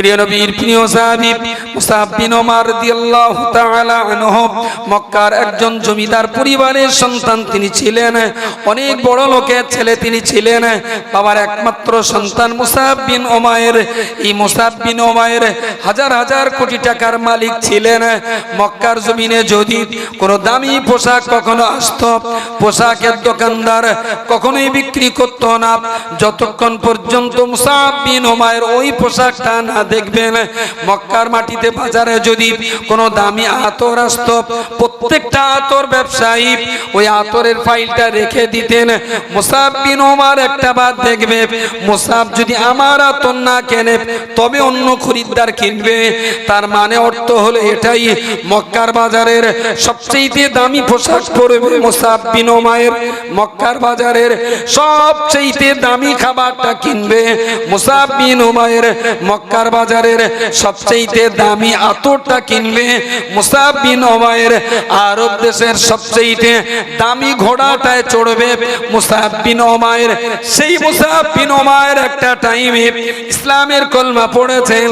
প্রিয় নবীর, প্রিয় সাহাবী মুসাব বিন ওমর রাদিয়াল্লাহু তাআলা আনহু, মক্কার একজন জমিদার পরিবারের সন্তান তিনি ছিলেন, অনেক বড় লোকের ছেলে তিনি ছিলেন, বাবার একমাত্র সন্তান মুসাব বিন ওমায়ের। এই মুসাব বিন ওমায়ের হাজার হাজার কোটি টাকার মালিক ছিলেন, মক্কার জমিনে যদি কোনো দামি পোশাক কখনো আসতো, পোশাকের দোকানদার কখনোই বিক্রি করতো না, যতক্ষণ পর্যন্ত মুসাব বিন ওমায়ের ওই পোশাকটা না দেখবেন, মক্কার মাটিতে বাজারে যদি কোনো দামি আতর আসতো, প্রত্যেকটা আতর ব্যবসায়ী ওই আতরের ফাইলটা রেখে দিতেন। মুসাব বিন ওমার একটা বার দেখবে, মুসাব যদি আমার আতর না কেনে, তবে অন্য খরিদ্দার কিনবে। তার মানে অর্থ হলো এটাই, মক্কার বাজারের সবচেয়ে দামি পোশাক পরবে মুসাব বিন ওমায়ের মক্কার বাজারের সবচেয়ে দামি খাবারটা কিনবে মুসাব বিন ওমায়ের মক্কার বাজারের সবচেয়ে দামি আতরটা কিনবে মুসাব বিন ওমায়ের আরব দেশের সবচেয়ে দামি ঘোড়াটায় চড়বে মুসাব বিন ওমায়ের সেই মুসাব বিন ওমায়ের একটা টাইমে ইসলামের কলমা পড়েছেন।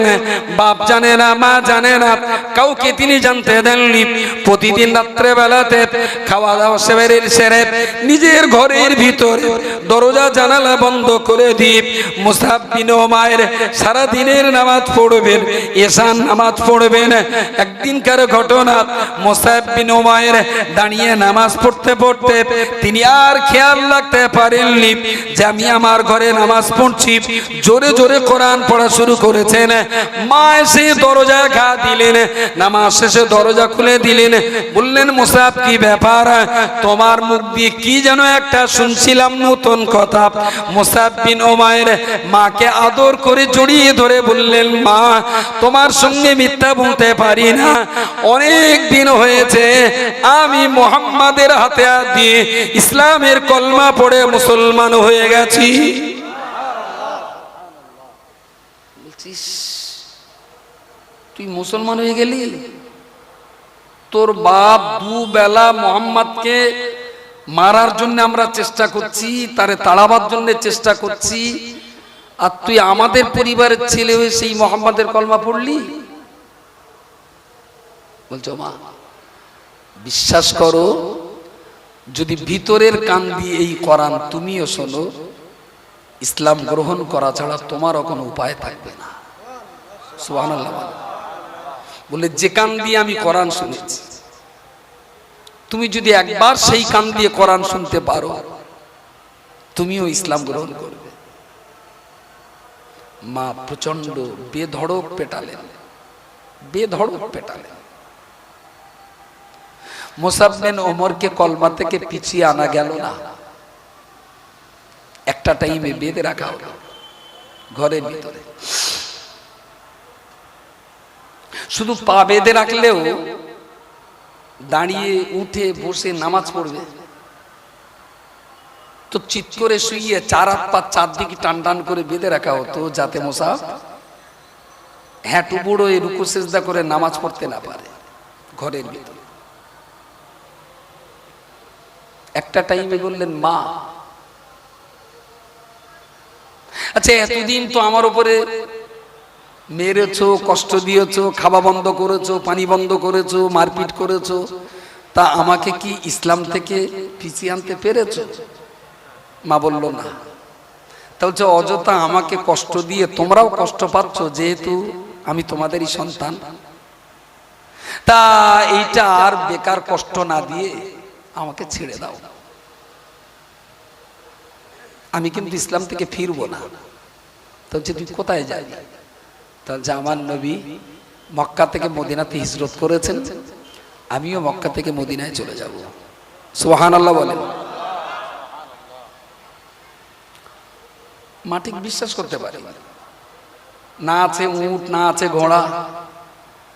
বাপ জানে না, মা জানে না, কাউকে তিনি জানতে দেননি। প্রতিদিন রাত্রে বেলাতে খাওয়া দাওয়া সেবের সেরে নিজের ঘরের ভিতরে দরজা জানালা বন্ধ করে দিয়ে মুসাব বিন ওমায়ের সারা দিনের নামাজ পড়বেন এসান নামাজ পড়বেন। একদিনকার ঘটনা মোসাব বিন ওমায়ের দাঁড়িয়ে নামাজ পড়তে পড়তে তিনি আর খেয়াল রাখতে পারেননি যে আমি আমার ঘরে নামাজ পড়ছি। জোরে জোরে কোরআন পড়া শুরু করেছেন। মা এসে দরজা ঘা দিলেন, নামাজ শেষে দরজা খুলে দিলেন। বললেন মোসাব কি ব্যাপার? তোমার মুখ দিয়ে কি যেন একটা শুনছিলাম নতুন কথা। মোসাব বিন ওমায়ের মাকে আদর করে জড়িয়ে ধরে বললেন মা, তোমার সঙ্গে মিথ্যা বলতে পারি না। অনেক দিন হয়েছে, আমি মোহাম্মদের হাতে হাত দিয়ে ইসলামের কলমা পড়ে মুসলমান হয়ে গেছি। তুই মুসলমান হয়ে গেলি? তোর বাপ দু বেলা মোহাম্মদকে মারার জন্য আমরা চেষ্টা করছি, তারে তাড়াবার জন্য চেষ্টা করছি। আর তুই আমাদের পরিবারের ছেলে হয়ে সেই মোহাম্মদের কলমা পড়লি? বলছো মা বিশ্বাস করো, যদি ভিতরের কান দিয়ে এই করান তুমিও শোনো, ইসলাম গ্রহণ করা ছাড়া তোমারও কোনো উপায় থাকবে না। সুবহানাল্লাহ বলো। যে কান দিয়ে আমি কোরআন শুনেছি, তুমি যদি একবার সেই কান দিয়ে কোরআন শুনতে পারো, তুমিও ইসলাম গ্রহণ করবে। মা প্রচণ্ড বেধড়ক পেটালেন। বেধড়ক পেটালেন। মোসাববেন ওমরকে কলমা থেকে পিছিয়ে আনা গেল না। একটা টাইমে বেঁধে রাখা হলো। ঘরের ভিতরে। শুধু পা বেঁধে রাখলেও দাঁড়িয়ে উঠে বসে নামাজ পড়বে। তো চিৎ করে শুইয়ে চার হাত পা চারদিকে টান টান করে বেঁধে রাখা হতো যাতে মোসাফ হ্যাটু বুড়ো এই রুকু সেজদা করে নামাজ পড়তে না পারে ঘরের ভিতরে। একটা টাইমে বললেন, মা আচ্ছা এতদিন তো আমার উপরে মেরেছো, কষ্ট দিয়েছ, খাওয়া বন্ধ করেছ, পানি বন্ধ করেছ, মারপিট করেছ, তা আমাকে কি ইসলাম থেকে পিছিয়ে আনতে পেরেছ? মা বলল, না। তা হচ্ছে অযথা আমাকে কষ্ট দিয়ে তোমরাও কষ্ট পাচ্ছ, যেহেতু আমি তোমাদেরই সন্তান। তা এইটা আর বেকার কষ্ট না দিয়ে আমাকে ছেড়ে দাও। আমি কিন্তু ইসলাম থেকে ফিরবো না। তো হচ্ছে তুই কোথায় যাবি? তাহলে আমার নবী মক্কা থেকে মদিনাতে হিজরত করেছেন। আমিও মক্কা থেকে মদিনায় চলে যাব। সোহান আল্লাহ বলেন। মাটিক বিশ্বাস করতে পারে। না আছে উট না আছে ঘোড়া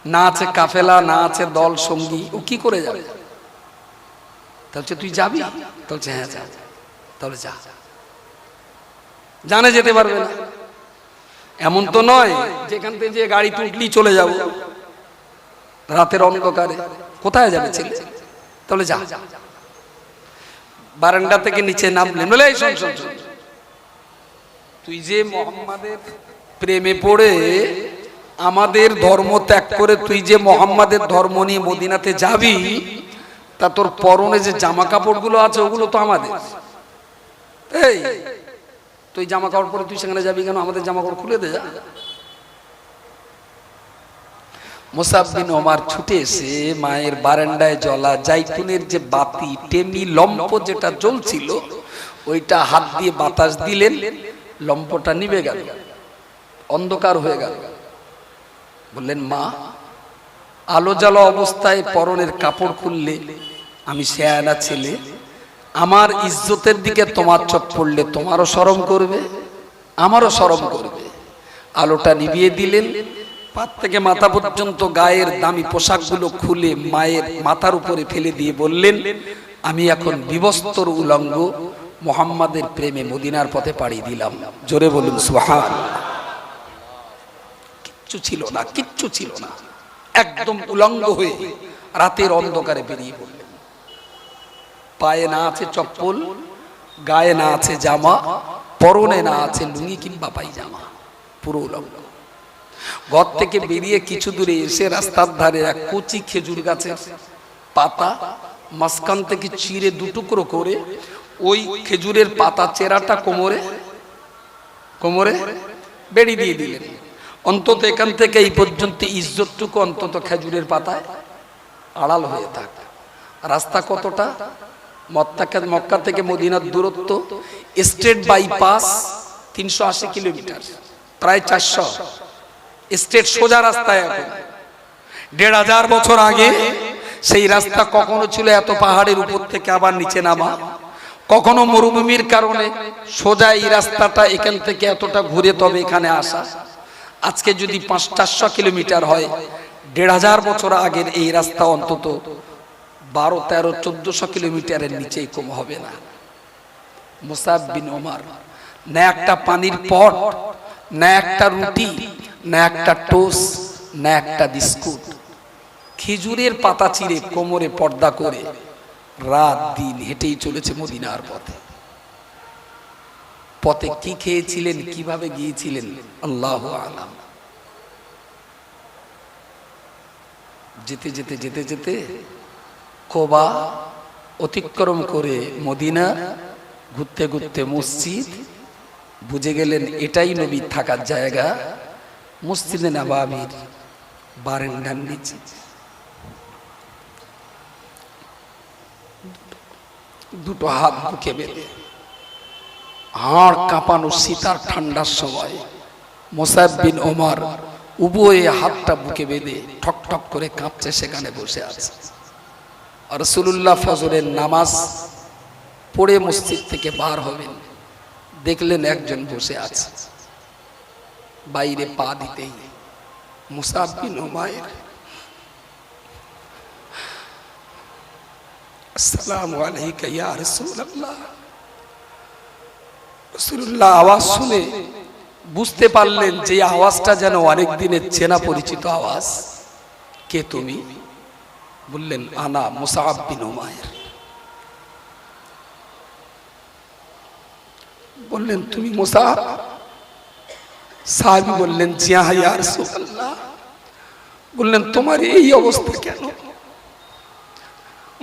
না আছে কাফেলা না আছে দল সঙ্গী ও কি করে যাবে? তাহলে তুই যাবি? তাহলে হ্যাঁ যা। তাহলে যা। জানে যেতে পারবে না। এমন তো নয় যেখান থেকে যে গাড়ি তুটলি চলে যাব। রাতের অন্ধকারে। কোথায় যাবে ছেলে? তাহলে যা। বারান্দা থেকে নিচে নামলেন বলে এই শোন শোন। তুই যে মোহাম্মদের প্রেমে পড়ে, আমাদের ধর্ম ত্যাগ করে তুই যে মোহাম্মদের ধর্ম নিয়ে মদিনাতে যাবি, তা তোর পরনে যে জামা কাপড়গুলো আছে, ওগুলো তো আমাদের। এই, তুই জামা কাপড় পরে তুই সেখানে যাবি কেন? আমাদের জামা কাপড় খুলে দে। যা মুসাববিন ওমার ছুটে এসে মায়ের বারান্দায় জ্বলা জাইতুনের যে বাতি, টেমি লম্প যেটা জ্বলছিল, ওইটা হাত দিয়ে বাতাস দিলেন। লম্পটা নিভে গেল। অন্ধকার হয়ে গেল। বললেন, মা, আলো জ্বালো অবস্থায় পরনের কাপড় খুললে আমি শেয়ানা ছেলে, আমার ইজ্জতের দিকে তোমার চোখ পড়লে তোমারও শরম করবে, আমারও শরম করবে। আলোটা নিভিয়ে দিলেন। পাত থেকে মাথা পর্যন্ত গায়ের দামি পোশাকগুলো খুলে মায়ের মাথার উপরে ফেলে দিয়ে বললেন, আমি এখন বিবস্তর উলঙ্গ মোহাম্মদের প্রেমে মদিনার পথে পাড়ি দিলাম। জোরে বলুন সুহান কিচ্ছু ছিল না, কিচ্ছু ছিল না। একদম উলঙ্গ হয়ে রাতের অন্ধকারে বেরিয়ে পড়লেন। পায়ে না আছে চপ্পল, গায়ে না আছে জামা, পরনে না আছে লুঙ্গি কিংবা পাইজামা পুরো উলঙ্গ। ঘর থেকে বেরিয়ে কিছু দূরে এসে রাস্তার ধারে এক কচি খেজুর গাছের পাতা, মাঝখান থেকে চিরে দুটুকরো করে ওই খেজুরের পাতা চেরাটা কোমরে কোমরে বেড়ি দিয়ে দিলেন। অন্তত এখান থেকে এই পর্যন্ত ইজ্জতটুকু অন্তত খেজুরের পাতায় আড়াল হয়ে থাক। রাস্তা কতটা? মক্কা মক্কা থেকে মদিনার দূরত্ব স্টেট বাইপাস তিনশো আশি কিলোমিটার, প্রায় চারশো। স্টেট সোজা রাস্তায় এখন। দেড় হাজার বছর আগে সেই রাস্তা কখনো ছিল এত পাহাড়ের উপর থেকে আবার নিচে নামা। কখনো মরুভূমির কারণে সোজা এই রাস্তাটা এখান থেকে এতটা ঘুরে তবে এখানে আসা। আজকে যদি পাঁচ চারশো কিলোমিটার হয়, দেড় হাজার বছর আগের এই রাস্তা অন্তত বারো, তেরো, চোদ্দশো কিলোমিটারের নিচেই কম হবে না। মুসাব বিন ওমার, না একটা পানির পট, না একটা রুটি, না একটা টোস না একটা বিস্কুট। খেজুরের পাতা চিরে কোমরে পর্দা করে রাত দিন হেঁটেই চলেছে মদিনার পথে। পথে কি খেয়েছিলেন, কীভাবে গিয়েছিলেন, আল্লাহ আলাম। যেতে যেতে যেতে যেতে কোবা অতিক্রম করে মদিনা, ঘুরতে ঘুরতে মসজিদ, বুঝে গেলেন এটাই নবীর থাকার জায়গা। মসজিদে নাবাবির বারেন্ডার নিচে। দুটো হাত বুকে বেঁধে। হাড় কাঁপানো শীতার ঠান্ডার সময় মোসাব বিন ওমর উভয়ে হাতটা বুকে বেঁধে ঠক ঠক করে কাঁপছে সেখানে বসে আছে। রসুল্লাহ ফজরের নামাজ পড়ে মসজিদ থেকে বার হবেন। দেখলেন একজন বসে আছে। বাইরে পা দিতেই মুসাব বিন ওমায়ের আওয়াজ শুনে বুঝতে পারলেন যে আওয়াজটা যেন অনেক দিনের চেনা পরিচিত আওয়াজ। কে তুমি? বললেন, আনা মুসাব বিন বললেন, তুমি মুসাব সাহাবি বললেন, জিয়া ইয়া রাসূলুল্লাহ। বললেন, তোমার এই অবস্থা কেন?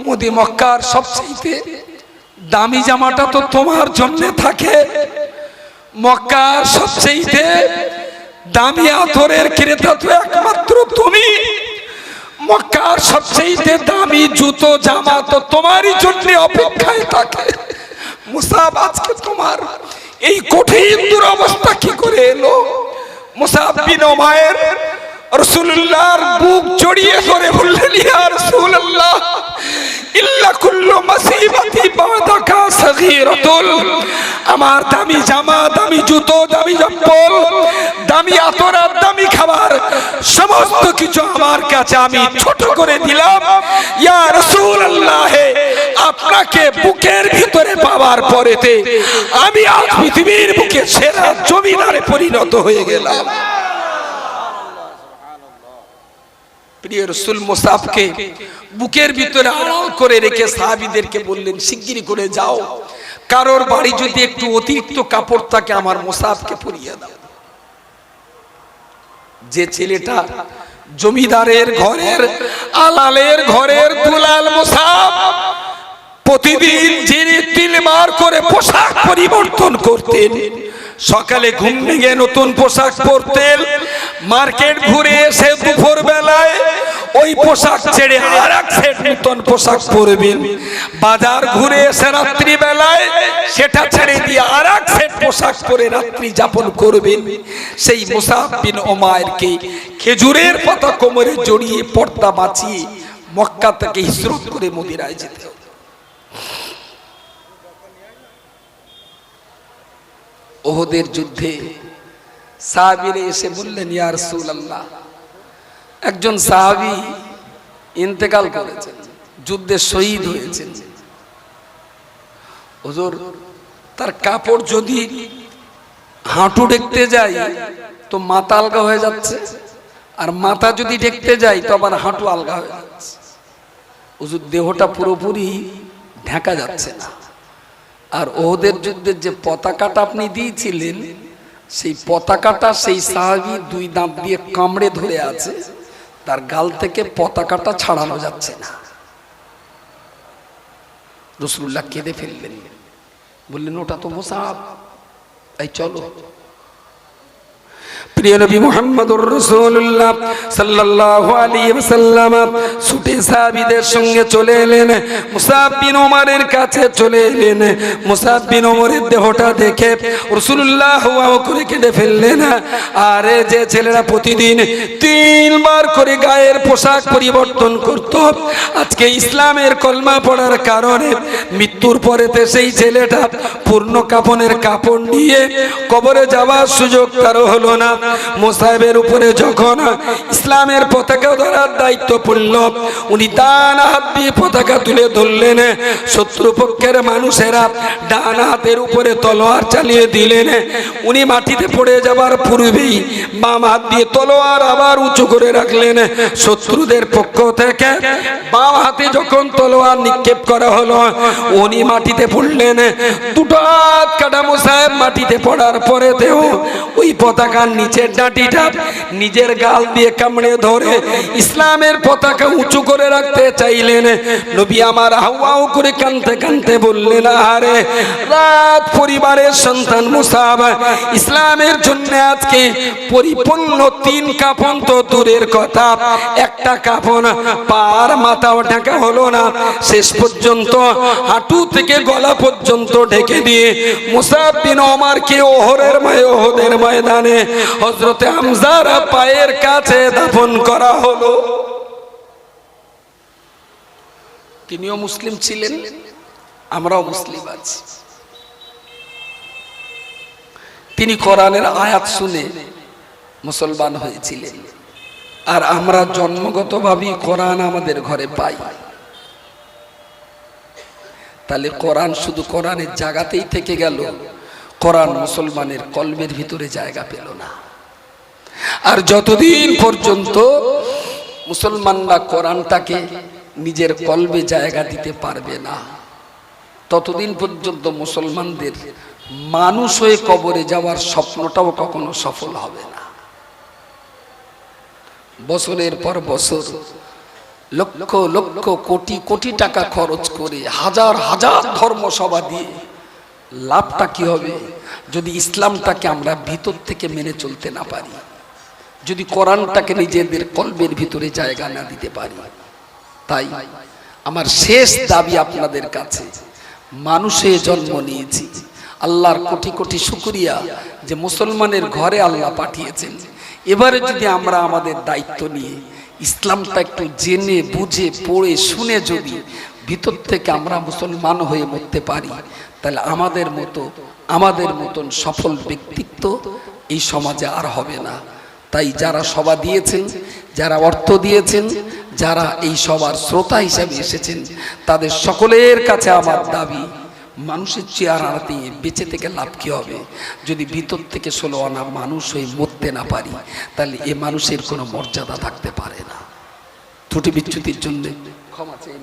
মোদি মক্কার সবচেয়ে দামি জামাটা তো তোমার জন্য থাকে। মক্কার সবচেয়ে দামি আথরের ক্রেতা তো একমাত্র তুমি। মক্কার সবচেয়ে দামি জুতো, জামা তো তোমারই জন্য অপেক্ষায় থাকে। মুসাব, আজকে তোমার এই কঠিন দুরবস্থা কি করে এলো? মুসাব বিন মায়ের রসুল্লাহর বুক জড়িয়ে ধরে বললেন, ইয়া রাসূলুল্লাহ ইল্লা কুল্লু মাসিবাতি বাদাকা সগীরাতুল। আমার দামি জামা, দামি জুতো, দামি চপ্পল, দামি আতরার দামি খাবার, সমস্ত কিছু আমার কাছে আমি ছোট করে দিলাম। ইয়া রাসূলুল্লাহ, আপনাকে বুকের ভিতরে পাওয়ার পরেতে আমি আজ পৃথিবীর বুকে সেরা জমিদারে পরিণত হয়ে গেলাম। প্রিয় রসুল মোসাফকে বুকের ভিতরে আড়াল করে রেখে সাহাবিদেরকে বললেন শিগগিরি করে যাও। কারোর বাড়ি যদি একটু অতিরিক্ত কাপড় থাকে, আমার মোসাফকে পরিয়ে দাও। যে ছেলেটা জমিদারের ঘরের আলালের ঘরের দুলাল মোসাফ প্রতিদিন যিনি তিলমার করে পোশাক পরিবর্তন করতেন। সকালে ঘুম ভেঙে নতুন পোশাক পরতেন। মার্কেট ঘুরে এসে দুপুর বেলায় ওই পোশাক ছেড়ে আর এক সেট নতুন পোশাক পরবেন। বাজার ঘুরে এসে রাত্রি বেলায় সেটা ছেড়ে দিয়ে আর এক সেট পোশাক পরে রাত্রি যাপন করবেন। সেই মুসাফ বিন ওমায়েরকে খেজুরের পাতা কোমরে জড়িয়ে পর্দা বাঁচিয়ে মক্কা থেকে হিজরত করে মদিরায় যেতে ওহদের যুদ্ধে সাহাবিরে এসে বললেন, ইয়া রাসূলুল্লাহ। একজন সাহাবী ইন্তেকাল করেছেন, যুদ্ধে শহীদ হয়েছেন। তার কাপড় যদি হাঁটু দেখতে যাই তো মাথা আলগা হয়ে যাচ্ছে। আর মাথা যদি দেখতে যাই তো আবার হাঁটু আলগা হয়ে যাচ্ছে। হুজুর, দেহটা পুরোপুরি ঢাকা যাচ্ছে না। আর ওদের যুদ্ধের যে পতাকাটা আপনি দিয়েছিলেন সেই পতাকাটা সেই সাহাবি দুই দাঁত দিয়ে কামড়ে ধরে আছে, তার গাল থেকে পতাকাটা ছাড়ানো যাচ্ছে না। রসুল্লাহ কেঁদে ফেললেন। বললেন, ওটা তো মোসাব। এই, চলো। প্রিয় নবী মুহাম্মদুর রাসূলুল্লাহ সাল্লাল্লাহু আলাইহি ওয়াসাল্লাম ছুটে সাহাবীদের সঙ্গে চলে এলেন। মুসাব বিন ওমরের কাছে চলে এলেন। মুসাব বিন ওমরের দেহটা দেখে রাসূলুল্লাহ হুয়া করে কেঁদে ফেললেন। আরে যে ছেলেরা প্রতিদিন তিনবার করে গায়ের পোশাক পরিবর্তন করত, আজকে ইসলামের কলমা পড়ার কারণে মৃত্যুর পরেতে সেই ছেলেটা পূর্ণ কাপনের কাপড় নিয়ে কবরে যাওয়ার সুযোগ তারও হলো না। মোসাহেবের উপরে যখন ইসলামের পতাকা ধরার দায়িত্ব পড়ল, উনি ডান হাত দিয়ে পতাকা তুলে ধরলেন। শত্রুপক্ষের মানুষেরা ডান হাতের উপরে তলোয়ার চালিয়ে দিলেন। উনি মাটিতে পড়ে যাবার পূর্বেই বাম হাত দিয়ে তলোয়ার আবার উঁচু করে রাখলেন। শত্রুদের পক্ষ থেকে বাম হাতে যখন তলোয়ার নিক্ষেপ করা হলো, উনি মাটিতে পড়লেন। দুটো হাত কাটা মোসাহেব মাটিতে পড়ার পরেতেও ওই পতাকার নিচের ডাঁটিটা নিজের গাল দিয়ে কামড়ে ধরে ইসলামের পতাকা উঁচু করে রাখতে চাইলেন। নবী আমার হাওয়াও করে কানতে কানতে বললেন, আরে, রাত পরিবারের সন্তান মুসাব, ইসলামের জন্য আজকে পরিপূর্ণ তিন কাপন তো দূরের কথা। একটা কাপন পার মাথাও ঢাকা হলো না। শেষ পর্যন্ত হাঁটু থেকে গলা পর্যন্ত ঢেকে দিয়ে মুসাব বিন ওমরকে ওহরের ময়, ওহদের ময়দানে হজরতে হামজার পায়ের কাছে দাফন করা হলো। তিনিও মুসলিম ছিলেন, আমরাও মুসলিম আছি। তিনি কোরআনের আয়াত শুনে মুসলমান হয়েছিলেন। আর আমরা জন্মগতভাবেই কোরআন আমাদের ঘরে পাই। তাহলে কোরআন শুধু কোরআনের জায়গাতেই থেকে গেল, কোরআন মুসলমানের কলমের ভিতরে জায়গা পেল না। আর যতদিন পর্যন্ত মুসলমানরা কোরআনটাকে নিজের কলবে জায়গা দিতে পারবে না, ততদিন পর্যন্ত মুসলমানদের মানুষ হয়ে কবরে যাওয়ার স্বপ্নটাও কখনো সফল হবে না। বছরের পর বছর লক্ষ লক্ষ কোটি কোটি টাকা খরচ করে হাজার হাজার ধর্মসভা দিয়ে লাভটা কি হবে যদি ইসলামটাকে আমরা ভিতর থেকে মেনে চলতে না পারি? যদি কোরআনটাকে নিজেদের কলবের ভিতরে জায়গা না দিতে পারি, তাই আমার শেষ দাবি আপনাদের কাছে, মানুষে জন্ম নিয়েছি। আল্লাহর কোটি কোটি শুকরিয়া যে মুসলমানের ঘরে আল্লাহ পাঠিয়েছেন। এবারে যদি আমরা আমাদের দায়িত্ব নিয়ে ইসলামটা একটু জেনে, বুঝে, পড়ে, শুনে যদি ভিতর থেকে আমরা মুসলমান হয়ে মরতে পারি, তাহলে আমাদের মতো, আমাদের মতন সফল ব্যক্তিত্ব এই সমাজে আর হবে না। তাই যারা সভা দিয়েছেন, যারা অর্থ দিয়েছেন, যারা এই সবার শ্রোতা হিসাবে এসেছেন, তাদের সকলের কাছে আমার দাবি, মানুষের চেয়ার আনাতে বেঁচে থেকে লাভ কি হবে? যদি ভিতর থেকে ষোলো আনা মানুষ হয়ে মরতে না পারি, তাহলে এ মানুষের কোনো মর্যাদা থাকতে পারে না। ত্রুটি বিচ্যুতির জন্য ক্ষমা চেয়ে